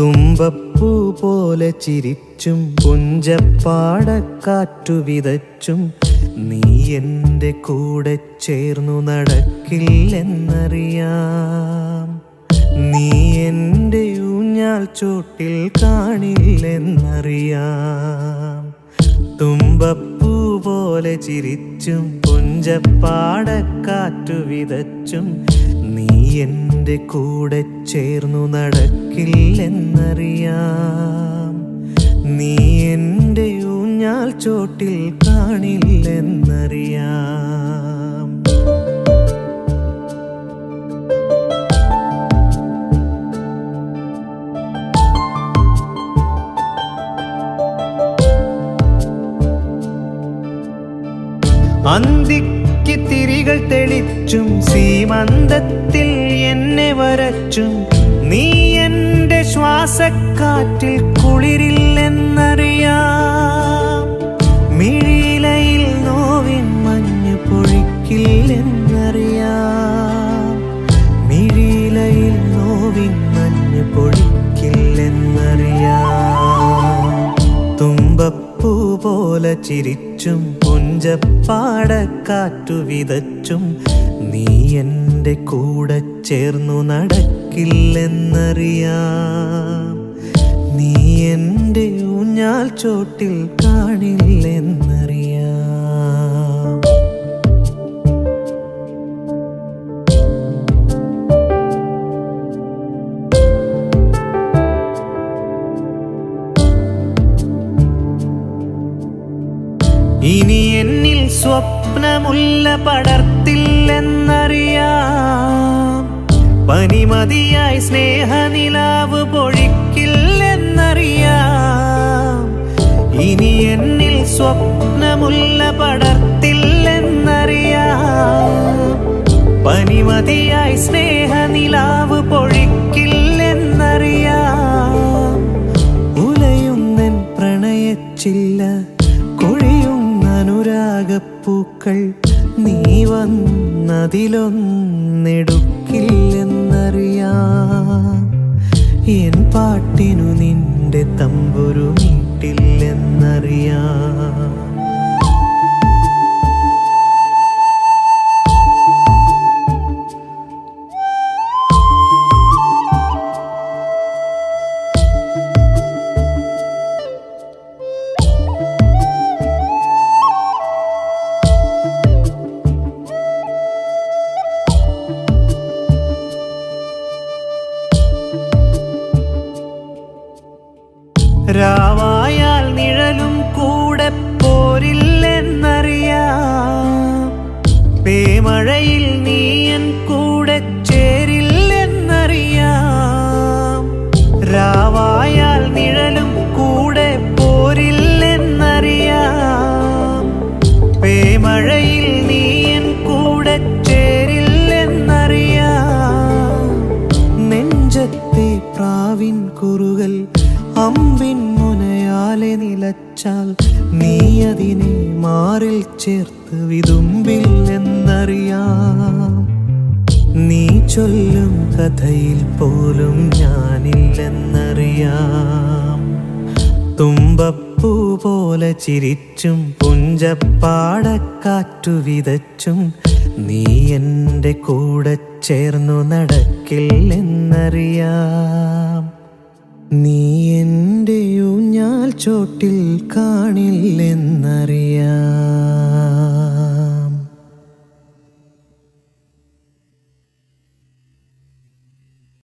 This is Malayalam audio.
തുമ്പപ്പൂ പോലെ ചിരിച്ചും പുഞ്ചപ്പാടക്കാറ്റു വിതച്ചും നീ എന്റെ കൂടെ ചേർന്നു നടക്കില്ലെന്നറിയാം. നീ എന്റെ ഊഞ്ഞാൽ ചോട്ടിൽ കാണില്ലെന്നറിയാം. തുമ്പപ്പൂ പോലെ ചിരിച്ചും പുഞ്ചപ്പാടക്കാറ്റു വിതച്ചും എന്റെ കൂടെ ചേർന്നു നടക്കില്ലെന്നറിയാം. നീ എന്റെ ഊഞ്ഞാൽ ചോട്ടിൽ കാണില്ലെന്നറിയാം. അന്തിക്ക് തിരികൾ തെളിച്ചും സീമന്തത്തിൽ എന്നെ വരച്ചും. നീ എന്റെ ശ്വാസക്കാറ്റിൽ കുളിരില്ലെന്നറിയാം. മിഴിയിലയിൽ നോവിൻ മഞ്ഞ് പൊഴിക്കില്ലെന്നറിയാം. മിഴിയിലയിൽ നോവിൻ മഞ്ഞ് പൊഴിക്കില്ലെന്നറിയാം. തുമ്പപ്പൂ പോലെ ചിരിച്ചും പുഞ്ചപ്പാടക്കാറ്റു വിതച്ചും നീ എന്റെ കൂടെ ചേർന്നു നടക്കില്ലെന്നറിയാം. നീ എന്റെ ഊഞ്ഞാൽ ചോട്ടിൽ കാണില്ലെന്നറിയാം. ഇനി എന്നിൽ സ്വപ്നമുള്ള പടർത്തില്ലെന്നറിയാം പനിമതിയായി സ്നേഹനിലാവ് പൊഴിക്കില്ലെന്നറിയാം. ഇനി എന്നിൽ സ്വപ്നമുല്ല പടർത്തില്ലെന്നറിയാം. പനിമതിയായി സ്നേഹനിലാവ് പൊഴിക്കില്ലെന്നറിയാം. ഉലയുന്നൻ പ്രണയച്ചില്ല കൊഴിയുന്ന അനുരാഗപ്പൂക്കൾ വന്നതിലൊന്നെടുക്കില്ലെന്നറിയാം. എൻ പാട്ടിനു നിന്റെ തമ്പുരു മീട്ടില്ലെന്നറിയാം രാവായാൽ അമ്പിൻ മുനയാലെ നിലച്ചാൽ നീ അതിനെ മാറിൽ ചേർത്ത് വിതുമ്പില്ലെന്നറിയാം. നീ ചൊല്ലും കഥയിൽ പോലും ഞാനില്ലെന്നറിയാം. തുമ്പപ്പൂ പോലെ ചിരിച്ചും പുഞ്ചപ്പാടക്കാറ്റു വിതച്ചും നീ എന്റെ കൂടെ ചേർന്നു നടക്കില്ലെന്നറിയാം. നീ എന്റെ ഊഞ്ഞാൽ ചോട്ടിൽ കാണില്ലെന്നറിയാം.